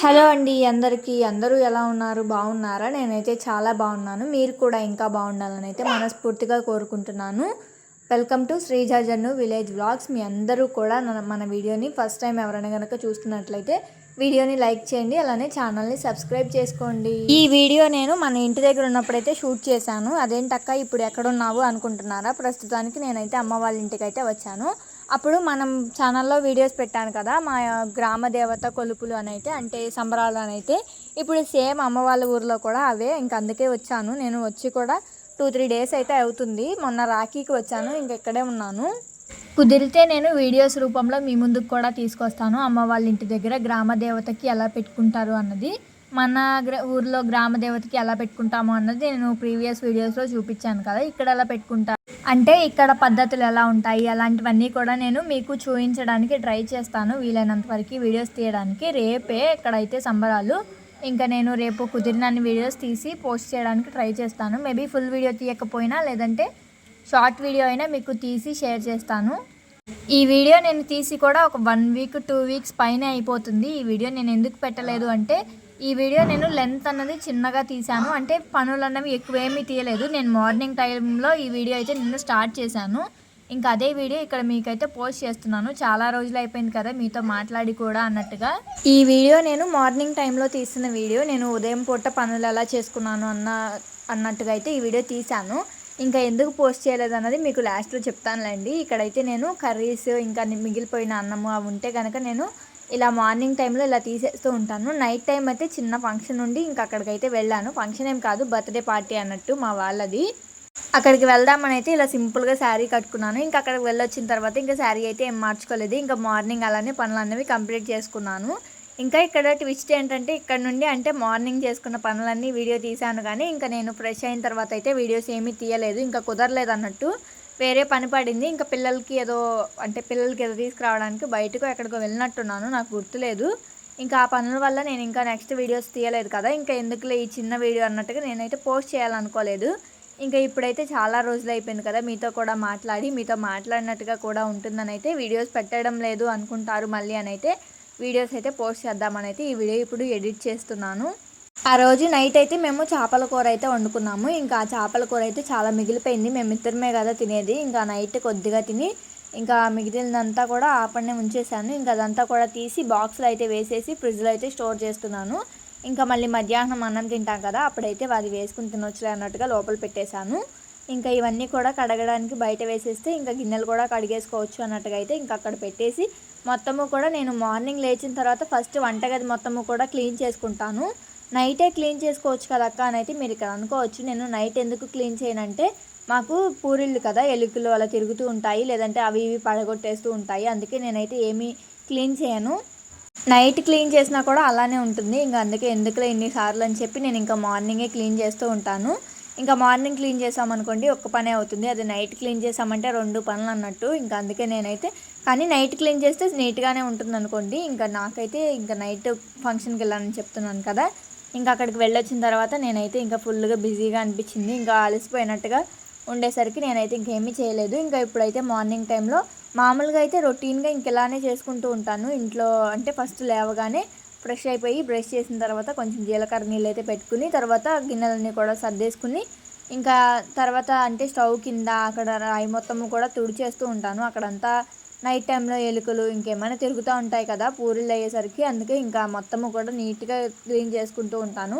Hello అండి అందరికీ. అందరూ ఎలా ఉన్నారు? బాగున్నారా? నేనైతే చాలా బాగున్నాను. మీరు కూడా ఇంకా బాగుండాలని అయితే మనస్ఫూర్తిగా కోరుకుంటున్నాను. వెల్కమ్ టు శ్రీజాజన్ను విలేజ్ వ్లాగ్స్. మీ అందరూ కూడా మన- మన వీడియోని ఫస్ట్ టైం ఎవరైనా కనుక చూస్తున్నట్లయితే వీడియోని లైక్ చేయండి. అలానే ఛానల్ని సబ్స్క్రైబ్ చేసుకోండి. ఈ వీడియో నేను మన ఇంటి దగ్గర ఉన్నప్పుడైతే షూట్ చేశాను. అదేంటక్క ఇప్పుడు ఎక్కడున్నావు అనుకుంటున్నారా? ప్రస్తుతానికి నేనైతే అమ్మ వాళ్ళ ఇంటికి అయితే వచ్చాను. అప్పుడు మనం ఛానల్లో వీడియోస్ పెట్టాను కదా మా గ్రామ దేవత కొలుపులు అని అయితే అంటే సంబరాలు అని అయితే ఇప్పుడు సేమ్ అమ్మ వాళ్ళ ఊర్లో కూడా అవే ఇంక అందుకే వచ్చాను. నేను వచ్చి కూడా టూ త్రీ డేస్ అయితే అవుతుంది. మొన్న రాఖీకి వచ్చాను ఇంకెక్కడే ఉన్నాను. కుదిరితే నేను వీడియోస్ రూపంలో మీ ముందుకు కూడా తీసుకొస్తాను. అమ్మ వాళ్ళ ఇంటి దగ్గర గ్రామ దేవతకి ఎలా పెట్టుకుంటారు అన్నది. మన గ్ర ఊర్లో గ్రామ దేవతకి ఎలా పెట్టుకుంటాము అన్నది నేను ప్రీవియస్ వీడియోస్లో చూపించాను కదా ఇక్కడ ఎలా పెట్టుకుంటా అంటే ఇక్కడ పద్ధతులు ఎలా ఉంటాయి అలాంటివన్నీ కూడా నేను మీకు చూపించడానికి ట్రై చేస్తాను. వీలైనంత వరకు వీడియోస్ తీయడానికి. రేపే ఇక్కడైతే సంబరాలు ఇంకా నేను రేపు కుదిరినన్ని వీడియోస్ తీసి పోస్ట్ చేయడానికి ట్రై చేస్తాను. మేబీ ఫుల్ వీడియో తీయకపోయినా లేదంటే షార్ట్ వీడియో అయినా మీకు తీసి షేర్ చేస్తాను. ఈ వీడియో నేను తీసి కూడా ఒక వన్ వీక్ టూ వీక్స్ పైన అయిపోతుంది. ఈ వీడియో నేను ఎందుకు పెట్టలేదు అంటే ఈ వీడియో నేను లెంత్ అన్నది చిన్నగా తీశాను. అంటే పనులు అన్నవి ఎక్కువేమీ తీయలేదు. నేను మార్నింగ్ టైంలో ఈ వీడియో అయితే నిన్న స్టార్ట్ చేశాను. ఇంకా అదే వీడియో ఇక్కడ మీకైతే పోస్ట్ చేస్తున్నాను. చాలా రోజులు అయిపోయింది కదా మీతో మాట్లాడి కూడా అన్నట్టుగా. ఈ వీడియో నేను మార్నింగ్ టైంలో తీసిన వీడియో. నేను ఉదయం పూట పనులు ఎలా చేసుకున్నాను అన్న అన్నట్టుగా అయితే ఈ వీడియో తీశాను. ఇంకా ఎందుకు పోస్ట్ చేయలేదు అన్నది మీకు లాస్ట్లో చెప్తానులేండి. ఇక్కడైతే నేను కర్రీస్ ఇంకా మిగిలిపోయిన అన్నము అవి ఉంటే కనుక నేను ఇలా మార్నింగ్ టైంలో ఇలా తీసేస్తూ ఉంటాను. నైట్ టైం అయితే చిన్న ఫంక్షన్ ఉండి ఇంకా అక్కడికైతే వెళ్ళాను. ఫంక్షన్ ఏం కాదు బర్త్డే పార్టీ అన్నట్టు మా వాళ్ళది. అక్కడికి వెళ్దామని అయితే ఇలా సింపుల్గా శారీ కట్టుకున్నాను. ఇంకా అక్కడికి వెళ్ళొచ్చిన తర్వాత ఇంకా శారీ అయితే ఏం మార్చుకోలేదు. ఇంకా మార్నింగ్ అలానే పనులు అనేవి కంప్లీట్ చేసుకున్నాను. ఇంకా ఇక్కడ ట్విస్ట్ ఏంటంటే ఇక్కడ నుండి అంటే మార్నింగ్ చేసుకున్న పనులన్నీ వీడియో తీశాను కానీ ఇంకా నేను ఫ్రెష్ అయిన తర్వాత అయితే వీడియోస్ ఏమీ తీయలేదు. ఇంకా కుదరలేదు అన్నట్టు. వేరే పని పడింది. ఇంకా పిల్లలకి ఏదో అంటే పిల్లలకి ఏదో తీసుకురావడానికి బయటకు ఎక్కడికో వెళ్ళినట్టున్నాను. నాకు గుర్తులేదు. ఇంకా ఆ పనుల వల్ల నేను ఇంకా నెక్స్ట్ వీడియోస్ తీయలేదు కదా. ఇంకా ఎందుకులే ఈ చిన్న వీడియో అన్నట్టుగా నేనైతే పోస్ట్ చేయాలనుకోలేదు. ఇంకా ఇప్పుడైతే చాలా రోజులు అయిపోయింది కదా. మీతో కూడా మాట్లాడి మీతో మాట్లాడినట్టుగా కూడా ఉంటుందని అయితే వీడియోస్ పెట్టడం లేదు అనుకుంటారు మళ్ళీ అని అయితే వీడియోస్ అయితే పోస్ట్ చేద్దామని అయితే ఈ వీడియో ఇప్పుడు ఎడిట్ చేస్తున్నాను. ఆ రోజు నైట్ అయితే మేము చేపల కూర అయితే వండుకున్నాము. ఇంకా ఆ చేపల కూర అయితే చాలా మిగిలిపోయింది. మేము ఇద్దరమే కదా తినేది. ఇంకా నైట్ కొద్దిగా తిని ఇంకా మిగిలినంతా కూడా ఆపడనే ఉంచేసాను. ఇంకా అదంతా కూడా తీసి బాక్స్లో అయితే వేసేసి ఫ్రిడ్జ్లో అయితే స్టోర్ చేస్తున్నాను. ఇంకా మళ్ళీ మధ్యాహ్నం అన్నం తింటాం కదా అప్పుడైతే అది వేసుకుని తినొచ్చులే అన్నట్టుగా లోపల పెట్టేశాను. ఇంకా ఇవన్నీ కూడా కడగడానికి బయట వేసేస్తే ఇంకా గిన్నెలు కూడా కడిగేసుకోవచ్చు అన్నట్టుగా అయితే ఇంకా అక్కడ పెట్టేసి మొత్తము కూడా నేను మార్నింగ్ లేచిన తర్వాత ఫస్ట్ వంటగది మొత్తము కూడా క్లీన్ చేసుకుంటాను. నైటే క్లీన్ చేసుకోవచ్చు కదా అక్క అని అయితే మీరు ఇక్కడ అనుకోవచ్చు. నేను నైట్ ఎందుకు క్లీన్ చేయనంటే మాకు పూరిళ్ళు కదా ఎలుకలు అలా తిరుగుతూ ఉంటాయి లేదంటే అవి ఇవి పడగొట్టేస్తూ ఉంటాయి. అందుకే నేనైతే ఏమీ క్లీన్ చేయను. నైట్ క్లీన్ చేసినా కూడా అలానే ఉంటుంది. ఇంకా అందుకే ఎందుకులే ఇన్నిసార్లు అని చెప్పి నేను ఇంకా మార్నింగే క్లీన్ చేస్తూ ఉంటాను. ఇంకా మార్నింగ్ క్లీన్ చేసామనుకోండి ఒక్క పనే అవుతుంది. అది నైట్ క్లీన్ చేసామంటే రెండు పనులు అన్నట్టు. ఇంకా అందుకే నేనైతే కానీ నైట్ క్లీన్ చేస్తే నీట్గానే ఉంటుంది అనుకోండి. ఇంకా నాకైతే ఇంకా నైట్ ఫంక్షన్కి వెళ్ళాలని చెప్తున్నాను కదా. ఇంకా అక్కడికి వెళ్ళొచ్చిన తర్వాత నేనైతే ఇంకా ఫుల్గా బిజీగా అనిపించింది. ఇంకా అలసిపోయినట్టుగా ఉండేసరికి నేనైతే ఇంకేమీ చేయలేదు. ఇంకా ఇప్పుడైతే మార్నింగ్ టైంలో మామూలుగా అయితే రొటీన్గా ఇంక ఇలానే చేసుకుంటూ ఉంటాను. ఇంట్లో అంటే ఫస్ట్ లేవగానే ఫ్రెష్ అయిపోయి బ్రష్ చేసిన తర్వాత కొంచెం జీలకర్ర నీళ్ళు అయితే పెట్టుకుని తర్వాత గిన్నెలన్నీ కూడా సర్దేసుకుని ఇంకా తర్వాత అంటే స్టవ్ కింద అక్కడ రాయి మొత్తము కూడా తుడిచేస్తూ ఉంటాను. అక్కడంతా నైట్ టైంలో ఎలుకలు ఇంకేమైనా తిరుగుతూ ఉంటాయి కదా పూరీలు అయ్యేసరికి. అందుకే ఇంకా మొత్తము కూడా నీట్గా క్లీన్ చేసుకుంటూ ఉంటాను.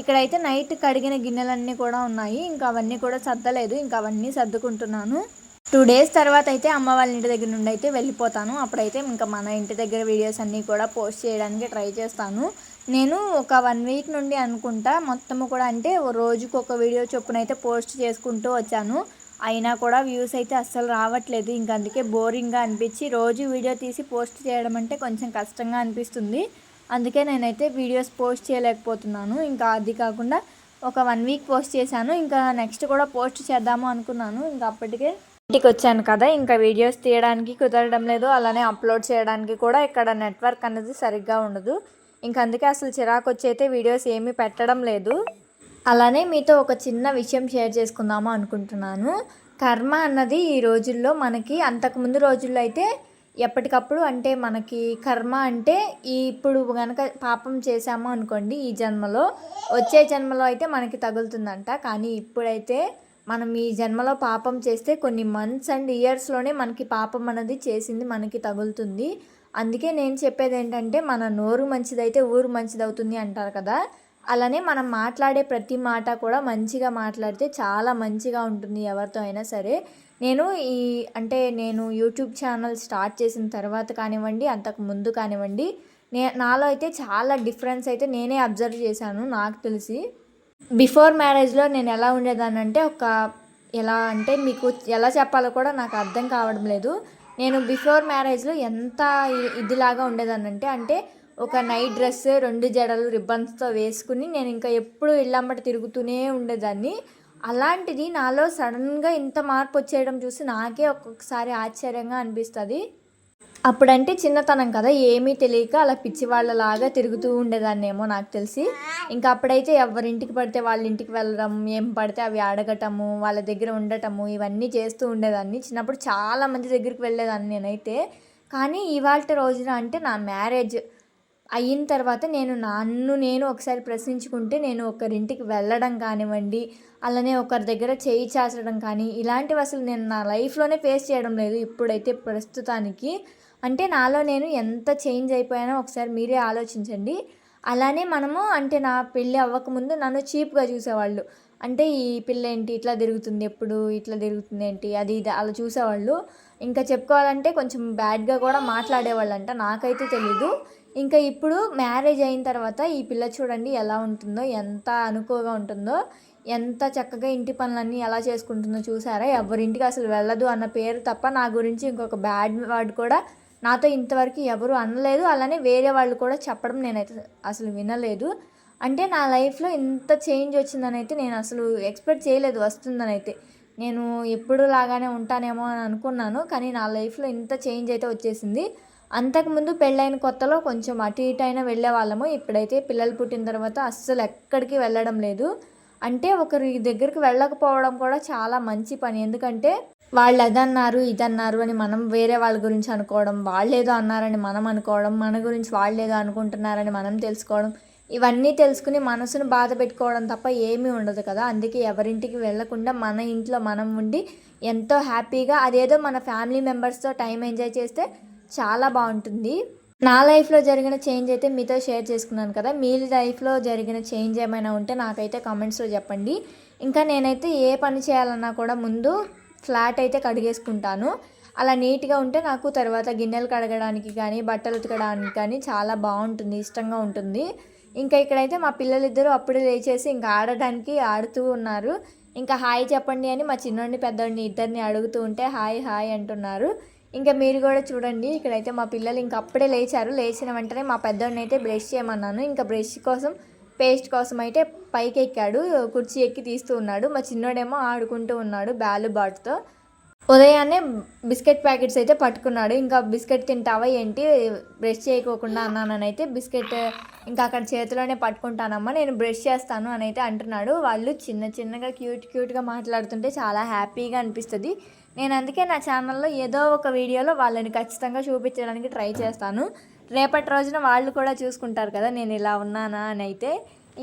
ఇక్కడైతే నైట్ కడిగిన గిన్నెలన్నీ కూడా ఉన్నాయి. ఇంకా అవన్నీ కూడా సర్దలేదు. ఇంకా అవన్నీ సర్దుకుంటున్నాను. టూ డేస్ తర్వాత అయితే అమ్మ వాళ్ళ ఇంటి దగ్గర నుండి అయితే వెళ్ళిపోతాను. అప్పుడైతే ఇంకా మన ఇంటి దగ్గర వీడియోస్ అన్నీ కూడా పోస్ట్ చేయడానికి ట్రై చేస్తాను. నేను ఒక వన్ వీక్ నుండి అనుకుంటా మొత్తము కూడా అంటే ఓ రోజుకు ఒక వీడియో చొప్పున అయితే పోస్ట్ చేసుకుంటూ వచ్చాను. అయినా కూడా వ్యూస్ అయితే అస్సలు రావట్లేదు. ఇంక అందుకే బోరింగ్గా అనిపించి రోజు వీడియో తీసి పోస్ట్ చేయడం అంటే కొంచెం కష్టంగా అనిపిస్తుంది. అందుకే నేనైతే వీడియోస్ పోస్ట్ చేయలేకపోతున్నాను. ఇంకా అది కాకుండా ఒక వన్ వీక్ పోస్ట్ చేశాను. ఇంకా నెక్స్ట్ కూడా పోస్ట్ చేద్దాము అనుకున్నాను. ఇంకా అప్పటికే ఇంటికి వచ్చాను కదా. ఇంకా వీడియోస్ తీయడానికి కుదరడం లేదు. అలానే అప్లోడ్ చేయడానికి కూడా ఇక్కడ నెట్వర్క్ అనేది సరిగ్గా ఉండదు. ఇంకా అందుకే అసలు చిరాకు వచ్చి అయితే వీడియోస్ ఏమీ పెట్టడం లేదు. అలానే మీతో ఒక చిన్న విషయం షేర్ చేసుకుందాము అనుకుంటున్నాను. కర్మ అన్నది ఈ రోజుల్లో మనకి అంతకుముందు రోజుల్లో అయితే ఎప్పటికప్పుడు అంటే మనకి కర్మ అంటే ఈ ఇప్పుడు కనుక పాపం చేసాము అనుకోండి ఈ జన్మలో వచ్చే జన్మలో అయితే మనకి తగులుతుందంట. కానీ ఇప్పుడైతే మనం ఈ జన్మలో పాపం చేస్తే కొన్ని మంత్స్ అండ్ ఇయర్స్లోనే మనకి పాపం అనేది చేసింది మనకి తగులుతుంది. అందుకే నేను చెప్పేది ఏంటంటే మన నోరు మంచిదైతే ఊరు మంచిదవుతుంది అంటారు కదా. అలానే మనం మాట్లాడే ప్రతి మాట కూడా మంచిగా మాట్లాడితే చాలా మంచిగా ఉంటుంది ఎవరితో అయినా సరే. నేను ఈ అంటే నేను యూట్యూబ్ ఛానల్ స్టార్ట్ చేసిన తర్వాత కానివ్వండి అంతకు ముందు కానివ్వండి నే నాలో అయితే చాలా డిఫరెన్స్ అయితే నేనే అబ్జర్వ్ చేశాను నాకు తెలిసి. బిఫోర్ మ్యారేజ్లో నేను ఎలా ఉండేదాన్ని అంటే ఒక ఎలా అంటే మీకు ఎలా చెప్పాలో కూడా నాకు అర్థం కావడం లేదు. నేను బిఫోర్ మ్యారేజ్లో ఎంత ఇదిలాగా ఇదిలాగా ఉండేదాన్నంటే అంటే ఒక నైట్ డ్రెస్ రెండు జడలు రిబ్బన్స్తో వేసుకుని నేను ఇంకా ఎప్పుడు ఇళ్ళమ్మట తిరుగుతూనే ఉండేదాన్ని. అలాంటిది నాలో సడన్గా ఇంత మార్పు వచ్చేయడం చూసి నాకే ఒక్కొక్కసారి ఆశ్చర్యంగా అనిపిస్తుంది. అప్పుడంటే చిన్నతనం కదా ఏమీ తెలియక అలా పిచ్చివాళ్ళలాగా తిరుగుతూ ఉండేదాన్నేమో నాకు తెలిసి. ఇంకా అప్పుడైతే ఎవరింటికి పడితే వాళ్ళ ఇంటికి వెళ్ళడం ఏం పడితే అవి అడగటము వాళ్ళ దగ్గర ఉండటము ఇవన్నీ చేస్తూ ఉండేదాన్ని. చిన్నప్పుడు చాలా మంది దగ్గరికి వెళ్ళేదాన్ని నేనైతే. కానీ ఇవాళ రోజున అంటే నా మ్యారేజ్ అయిన తర్వాత నేను నన్ను నేను ఒకసారి ప్రశ్నించుకుంటే నేను ఒకరింటికి వెళ్ళడం కానివ్వండి అలానే ఒకరి దగ్గర చేయి చాచడం కానీ ఇలాంటివి అసలు నేను నా లైఫ్లోనే ఫేస్ చేయడం లేదు ఇప్పుడైతే ప్రస్తుతానికి. అంటే నాలో నేను ఎంత చేంజ్ అయిపోయానో ఒకసారి మీరే ఆలోచించండి. అలానే మనము అంటే నా పెళ్ళి అవ్వకముందు నన్ను చీప్గా చూసేవాళ్ళు. అంటే ఈ పిల్ల ఏంటి ఇట్లా తిరుగుతుంది ఎప్పుడు ఇట్లా తిరుగుతుంది ఏంటి అది ఇది అలా చూసేవాళ్ళు. ఇంకా చెప్పుకోవాలంటే కొంచెం బ్యాడ్గా కూడా మాట్లాడేవాళ్ళంట నాకైతే తెలీదు. ఇంకా ఇప్పుడు మ్యారేజ్ అయిన తర్వాత ఈ పిల్ల చూడండి ఎలా ఉంటుందో ఎంత అనుకోగా ఉంటుందో ఎంత చక్కగా ఇంటి పనులన్నీ ఎలా చేసుకుంటుందో చూసారా? ఎవరింటికి అసలు వెళ్ళదు అన్న పేరు తప్ప నా గురించి ఇంకొక బ్యాడ్ వర్డ్ కూడా నాతో ఇంతవరకు ఎవరు అనలేదు. అలానే వేరే వాళ్ళు కూడా చెప్పడం నేనైతే అసలు వినలేదు. అంటే నా లైఫ్లో ఇంత చేంజ్ వచ్చిందని అయితే నేను అసలు ఎక్స్పెక్ట్ చేయలేదు వస్తుందని అయితే నేను ఎప్పుడు లాగానే ఉంటానేమో అని అనుకున్నాను కానీ నా లైఫ్లో ఇంత చేంజ్ అయితే వచ్చేసింది. అంతకుముందు పెళ్ళైన కొత్తలో కొంచెం అటు ఇటు అయినా వెళ్ళే వాళ్ళము. ఇప్పుడైతే పిల్లలు పుట్టిన తర్వాత అస్సలు ఎక్కడికి వెళ్ళడం లేదు. అంటే ఒకరి దగ్గరికి వెళ్ళకపోవడం కూడా చాలా మంచి పని. ఎందుకంటే వాళ్ళు అదన్నారు ఇదన్నారు అని మనం వేరే వాళ్ళ గురించి అనుకోవడం వాళ్ళు ఏదో అన్నారని మనం అనుకోవడం మన గురించి వాళ్ళు ఏదో అనుకుంటున్నారని మనం తెలుసుకోవడం ఇవన్నీ తెలుసుకుని మనసును బాధ పెట్టుకోవడం తప్ప ఏమీ ఉండదు కదా. అందుకే ఎవరింటికి వెళ్ళకుండా మన ఇంట్లో మనం ఉండి ఎంతో హ్యాపీగా అదేదో మన ఫ్యామిలీ మెంబర్స్తో టైం ఎంజాయ్ చేస్తే చాలా బాగుంటుంది. నా లైఫ్లో జరిగిన చేంజ్ అయితే మీతో షేర్ చేసుకున్నాను కదా. మీ లైఫ్లో జరిగిన చేంజ్ ఏమైనా ఉంటే నాకైతే కామెంట్స్లో చెప్పండి. ఇంకా నేనైతే ఏ పని చేయాలన్నా కూడా ముందు ఫ్లాట్ అయితే కడిగేసుకుంటాను. అలా నీట్గా ఉంటే నాకు తర్వాత గిన్నెలు కడగడానికి కానీ బట్టలు ఉతకడానికి కానీ చాలా బాగుంటుంది ఇష్టంగా ఉంటుంది. ఇంకా ఇక్కడైతే మా పిల్లలిద్దరూ అప్పుడే లేచేసి ఇంకా ఆడడానికి ఆడుతూ ఉన్నారు. ఇంకా హాయ్ చెప్పండి అని మా చిన్నోడిని పెద్దోడిని ఇద్దరిని అడుగుతూ ఉంటే హాయ్ హాయ్ అంటున్నారు. ఇంకా మీరు కూడా చూడండి. ఇక్కడైతే మా పిల్లలు ఇంకా అప్పుడే లేచారు. లేచిన వెంటనే మా పెద్దోడిని అయితే బ్రష్ చేయమన్నాను. ఇంకా బ్రష్ కోసం పేస్ట్ కోసం అయితే పైకి ఎక్కాడు కుర్చీ ఎక్కి తీస్తూ ఉన్నాడు. మా చిన్నోడేమో ఆడుకుంటూ ఉన్నాడు బ్యాలు బాట్తో. ఉదయాన్నే బిస్కెట్ ప్యాకెట్స్ అయితే పట్టుకున్నాడు. ఇంకా బిస్కెట్ తింటావా ఏంటి? బ్రష్ చేయకోకుండా అన్నానని అయితే బిస్కెట్ ఇంకా అక్కడ చేతిలోనే పట్టుకుంటానమ్మా నేను బ్రష్ చేస్తాను అని అయితే అంటున్నాడు. వాళ్ళు చిన్న చిన్నగా క్యూట్ క్యూట్గా మాట్లాడుతుంటే చాలా హ్యాపీగా అనిపిస్తుంది. నేను అందుకే నా ఛానల్లో ఏదో ఒక వీడియోలో వాళ్ళని ఖచ్చితంగా చూపించడానికి ట్రై చేస్తాను. రేపటి రోజున వాళ్ళు కూడా చూసుకుంటారు కదా నేను ఇలా ఉన్నానా అని అయితే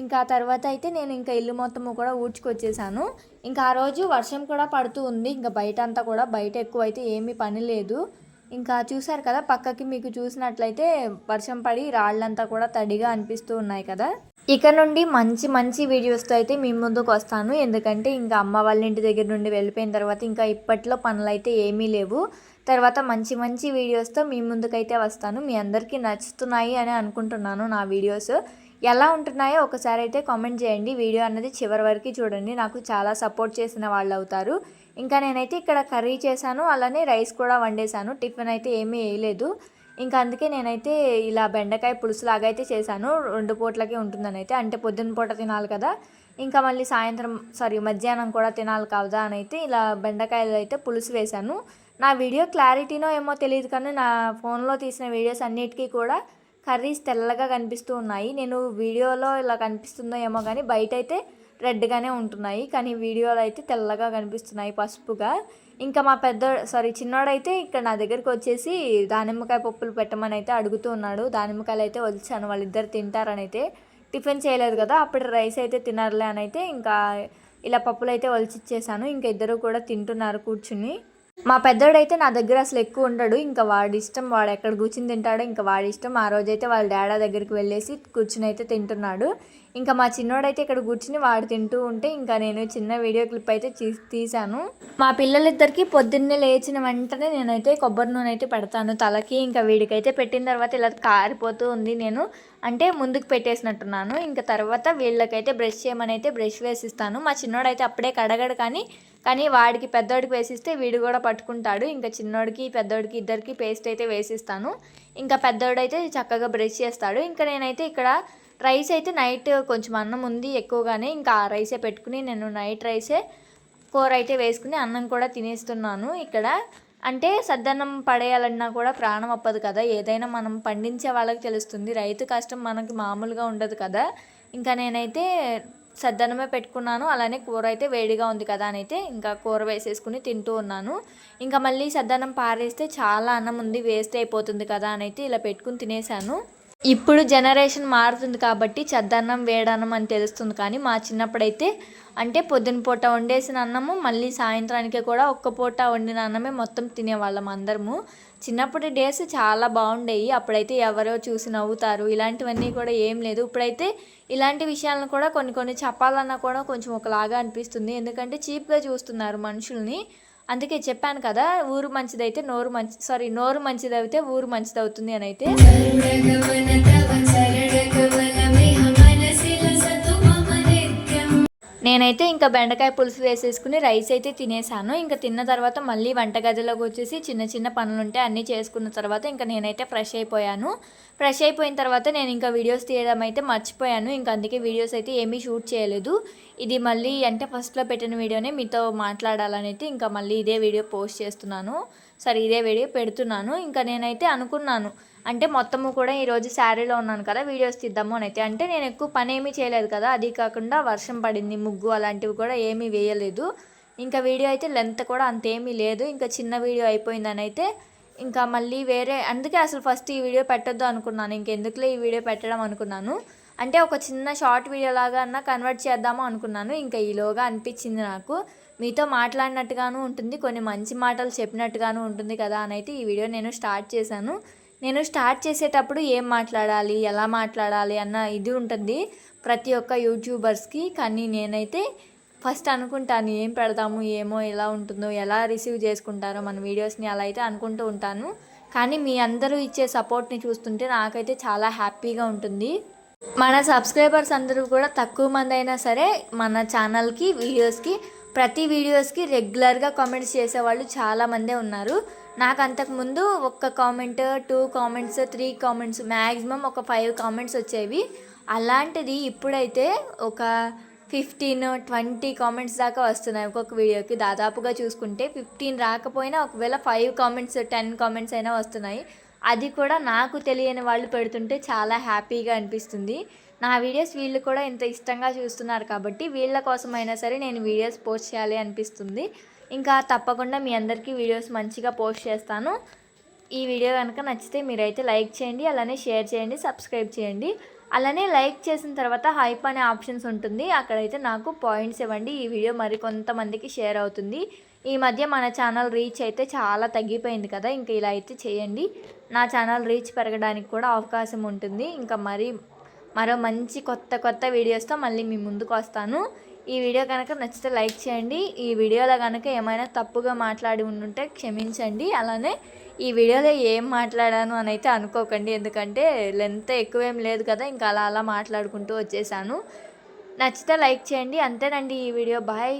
ఇంకా తర్వాత అయితే నేను ఇంకా ఇల్లు మొత్తము కూడా ఊడ్చుకొచ్చేసాను. ఇంకా ఆ రోజు వర్షం కూడా పడుతూ ఉంది. ఇంకా బయట అంతా కూడా బయట ఎక్కువ అయితే ఏమీ పని లేదు. ఇంకా చూసారు కదా పక్కకి మీకు చూసినట్లయితే వర్షం పడి రాళ్ళంతా కూడా తడిగా అనిపిస్తూ ఉన్నాయి కదా. ఇక నుండి మంచి మంచి వీడియోస్తో అయితే మీ ముందుకు వస్తాను. ఎందుకంటే ఇంకా అమ్మ వాళ్ళ ఇంటి దగ్గర నుండి వెళ్ళిపోయిన తర్వాత ఇంకా ఇప్పట్లో పనులు అయితే ఏమీ లేవు. తర్వాత మంచి మంచి వీడియోస్తో మీ ముందుకైతే వస్తాను. మీ అందరికీ నచ్చుతున్నాయి అని అనుకుంటున్నాను నా వీడియోస్. ఎలా ఉంటున్నాయో ఒకసారి అయితే కామెంట్ చేయండి. వీడియో అన్నది చివరి వరకు చూడండి. నాకు చాలా సపోర్ట్ చేసిన వాళ్ళు అవుతారు. ఇంకా నేనైతే ఇక్కడ కర్రీ చేశాను. అలానే రైస్ కూడా వండేశాను. టిఫిన్ అయితే ఏమీ వేయలేదు. ఇంకా అందుకే నేనైతే ఇలా బెండకాయ పులుసు లాగా అయితే చేశాను. రెండు పూటలకే ఉంటుందని అయితే. అంటే పొద్దున్న పూట తినాలి కదా. ఇంకా మళ్ళీ సాయంత్రం సారీ మధ్యాహ్నం కూడా తినాలి కాదా అని అయితే ఇలా బెండకాయలు అయితే పులుసు వేశాను. నా వీడియో క్లారిటీనో ఏమో తెలియదు కానీ నా ఫోన్లో తీసిన వీడియోస్ అన్నిటికీ కూడా కర్రీస్ తెల్లగా కనిపిస్తూ ఉన్నాయి. నేను వీడియోలో ఇలా కనిపిస్తుందో ఏమో కానీ బయట అయితే రెడ్గానే ఉంటున్నాయి. కానీ వీడియోలో అయితే తెల్లగా కనిపిస్తున్నాయి పసుపుగా. ఇంకా మా పెద్ద సారీ చిన్నోడైతే ఇక్కడ నా దగ్గరికి వచ్చేసి దానిమ్మకాయ పప్పులు పెట్టమని అయితే అడుగుతూ ఉన్నాడు. దానిమ్మకాయలు అయితే వచ్చాను వాళ్ళిద్దరు తింటారని అయితే టిఫిన్ చేయలేదు కదా అప్పుడు రైస్ అయితే తినర్లే అని అయితే ఇంకా ఇలా పప్పులు అయితే ఒలిచిచ్చేసాను ఇంకా ఇద్దరు కూడా తింటున్నారు కూర్చుని. మా పెద్దోడైతే నా దగ్గర అసలు ఎక్కువ ఉండడు. ఇంకా వాడి ఇష్టం వాడు ఎక్కడ కూర్చుని తింటాడో ఇంకా వాడి ఇష్టం. ఆ రోజైతే వాళ్ళ డాడా దగ్గరికి వెళ్ళేసి కూర్చుని అయితే తింటున్నాడు. ఇంకా మా చిన్నోడైతే ఇక్కడ కూర్చుని వాడు తింటూ ఉంటే ఇంకా నేను చిన్న వీడియో క్లిప్ అయితే తీ- తీశాను. మా పిల్లలిద్దరికి పొద్దున్నే లేచిన వెంటనే నేనైతే కొబ్బరి నూనె అయితే పెడతాను. తలకి ఇంకా వీడికైతే పెట్టిన తర్వాత ఇలా కారిపోతూ ఉంది నేను. అంటే ముందుకు పెట్టేసినట్టున్నాను. ఇంకా తర్వాత వీళ్ళకైతే బ్రష్ చేయమని అయితే బ్రష్ వేసిస్తాను. మా చిన్నోడైతే అప్పుడే కడగడు కానీ కానీ వాడికి పెద్దోడికి వేసిస్తే వీడు కూడా పట్టుకుంటాడు. ఇంకా చిన్నోడికి పెద్దోడికి ఇద్దరికి పేస్ట్ అయితే వేసిస్తాను. ఇంకా పెద్దోడైతే చక్కగా బ్రష్ చేస్తాడు. ఇంకా నేనైతే ఇక్కడ రైస్ అయితే నైట్ కొంచెం అన్నం ఉంది ఎక్కువగానే. ఇంకా ఆ రైసే పెట్టుకుని నేను నైట్ రైసే కూర అయితే వేసుకుని అన్నం కూడా తినేస్తున్నాను ఇక్కడ. అంటే సద్దన్నం పడేయాలన్నా కూడా ప్రాణం అప్పదు కదా. ఏదైనా మనం పండించే వాళ్ళకి తెలుస్తుంది. రైతు కష్టం మనకి మామూలుగా ఉండదు కదా. ఇంకా నేనైతే సద్దనమే పెట్టుకున్నాను. అలానే కూర అయితే వేడిగా ఉంది కదా అని అయితే ఇంకా కూర వేసేసుకుని తింటూ ఉన్నాను. ఇంకా మళ్ళీ సద్దనం పారేస్తే చాలా అన్నం ఉంది వేస్ట్ అయిపోతుంది కదా అని అయితే ఇలా పెట్టుకుని తినేసాను. ఇప్పుడు జనరేషన్ మారుతుంది కాబట్టి చద్దన్నం వేడన్నం అని తెలుస్తుంది కానీ మా చిన్నప్పుడైతే అంటే పొద్దున పూట వండేసిన అన్నము మళ్ళీ సాయంత్రానికి కూడా ఒక్క పూట వండిన అన్నమే మొత్తం తినేవాళ్ళం అందరము. చిన్నప్పటి డేస్ చాలా బాగుండేవి అప్పుడైతే ఎవరో చూసి నవ్వుతారు. ఇలాంటివన్నీ కూడా ఏం లేదు. ఇప్పుడైతే ఇలాంటి విషయాలను కూడా కొన్ని కొన్ని చెప్పాలన్నా కూడా కొంచెం ఒకలాగా అనిపిస్తుంది. ఎందుకంటే చీప్గా చూస్తున్నారు మనుషుల్ని. అందుకే చెప్పాను కదా ఊరు మంచిదైతే నోరు మంచి సారీ నోరు మంచిదైతే ఊరు మంచిదవుతుంది అని అయితే నేనైతే ఇంకా బెండకాయ పులుసు వేసేసుకుని రైస్ అయితే తినేసాను. ఇంకా తిన్న తర్వాత మళ్ళీ వంటగదిలోకి వచ్చేసి చిన్న చిన్న పనులు ఉంటే అన్నీ చేసుకున్న తర్వాత ఇంకా నేనైతే ఫ్రెష్ అయిపోయాను. ఫ్రెష్ అయిపోయిన తర్వాత నేను ఇంకా వీడియోస్ తీయడం అయితే మర్చిపోయాను. ఇంకా అందుకే వీడియోస్ అయితే ఏమీ షూట్ చేయలేదు. ఇది మళ్ళీ అంటే ఫస్ట్లో పెట్టిన వీడియోనే మీతో మాట్లాడాలని అయితే ఇంకా మళ్ళీ ఇదే వీడియో పోస్ట్ చేస్తున్నాను. సరే ఇదే వీడియో పెడుతున్నాను. ఇంకా నేనైతే అనుకున్నాను. అంటే మొత్తము కూడా ఈరోజు శారీలో ఉన్నాను కదా వీడియోస్ తీద్దాము అని అయితే. అంటే నేను ఎక్కువ పని ఏమీ చేయలేదు కదా అది కాకుండా వర్షం పడింది ముగ్గు అలాంటివి కూడా ఏమీ వేయలేదు. ఇంకా వీడియో అయితే లెంత్ కూడా అంతేమీ లేదు. ఇంకా చిన్న వీడియో అయిపోయిందని అయితే ఇంకా మళ్ళీ వేరే అందుకే అసలు ఫస్ట్ ఈ వీడియో పెట్టద్దు అనుకున్నాను. ఇంకెందుకులే ఈ వీడియో పెట్టడం అనుకున్నాను. అంటే ఒక చిన్న షార్ట్ వీడియో లాగా అన్న కన్వర్ట్ చేద్దాము అనుకున్నాను. ఇంకా ఈలోగా అనిపించింది నాకు. మీతో మాట్లాడినట్టుగాను ఉంటుంది కొన్ని మంచి మాటలు చెప్పినట్టుగాను ఉంటుంది కదా అని అయితే ఈ వీడియో నేను స్టార్ట్ చేశాను. నేను స్టార్ట్ చేసేటప్పుడు ఏం మాట్లాడాలి ఎలా మాట్లాడాలి అన్న ఇది ఉంటుంది ప్రతి ఒక్క యూట్యూబర్స్కి. కానీ నేనైతే ఫస్ట్ అనుకుంటాను ఏం పెడతాము ఏమో ఎలా ఉంటుందో ఎలా రిసీవ్ చేసుకుంటారో మన వీడియోస్ని అలా అయితే అనుకుంటూ ఉంటాను. కానీ మీ అందరూ ఇచ్చే సపోర్ట్ని చూస్తుంటే నాకైతే చాలా హ్యాపీగా ఉంటుంది. మన సబ్స్క్రైబర్స్ అందరూ కూడా తక్కువ మంది అయినా సరే మన ఛానల్కి వీడియోస్కి ప్రతి వీడియోస్కి రెగ్యులర్గా కామెంట్స్ చేసేవాళ్ళు చాలామందే ఉన్నారు. నాకు అంతకుముందు ఒక్క comment two comments three comments maximum ఒక ఫైవ్ కామెంట్స్ వచ్చేవి. అలాంటిది ఇప్పుడైతే ఒక ఫిఫ్టీన్ ట్వంటీ కామెంట్స్ దాకా వస్తున్నాయి ఒక్కొక్క వీడియోకి. దాదాపుగా చూసుకుంటే ఫిఫ్టీన్ రాకపోయినా ఒకవేళ ఫైవ్ కామెంట్స్ టెన్ కామెంట్స్ అయినా వస్తున్నాయి. అది కూడా నాకు తెలియని వాళ్ళు పెడుతుంటే చాలా హ్యాపీగా అనిపిస్తుంది. నా వీడియోస్ వీళ్ళు కూడా ఇంత ఇష్టంగా చూస్తున్నారు కాబట్టి వీళ్ళ కోసమైనా సరే నేను వీడియోస్ పోస్ట్ చేయాలి అనిపిస్తుంది. ఇంకా తప్పకుండా మీ అందరికీ వీడియోస్ మంచిగా పోస్ట్ చేస్తాను. ఈ వీడియో కనుక నచ్చితే మీరైతే లైక్ చేయండి అలానే షేర్ చేయండి సబ్స్క్రైబ్ చేయండి. అలానే లైక్ చేసిన తర్వాత హైప్ అనే ఆప్షన్స్ ఉంటుంది. అక్కడైతే నాకు పాయింట్స్ ఇవ్వండి. ఈ వీడియో మరి కొంతమందికి షేర్ అవుతుంది. ఈ మధ్య మన ఛానల్ రీచ్ అయితే చాలా తగ్గిపోయింది కదా ఇంకా ఇలా అయితే చేయండి. నా ఛానల్ రీచ్ పెరగడానికి కూడా అవకాశం ఉంటుంది. ఇంకా మరి మరో మంచి కొత్త కొత్త వీడియోస్తో మళ్ళీ మీ ముందుకు వస్తాను. ఈ వీడియో కనుక నచ్చితే లైక్ చేయండి. ఈ వీడియోలో కనుక ఏమైనా తప్పుగా మాట్లాడి ఉండుంటే క్షమించండి. అలానే ఈ వీడియోలో ఏం మాట్లాడాను అని అయితే అనుకోకండి. ఎందుకంటే లెంత్ ఎక్కువేం లేదు కదా ఇంకా అలా అలా మాట్లాడుకుంటూ వచ్చేసాను. నచ్చితే లైక్ చేయండి. అంతేనండి ఈ వీడియో. బాయ్.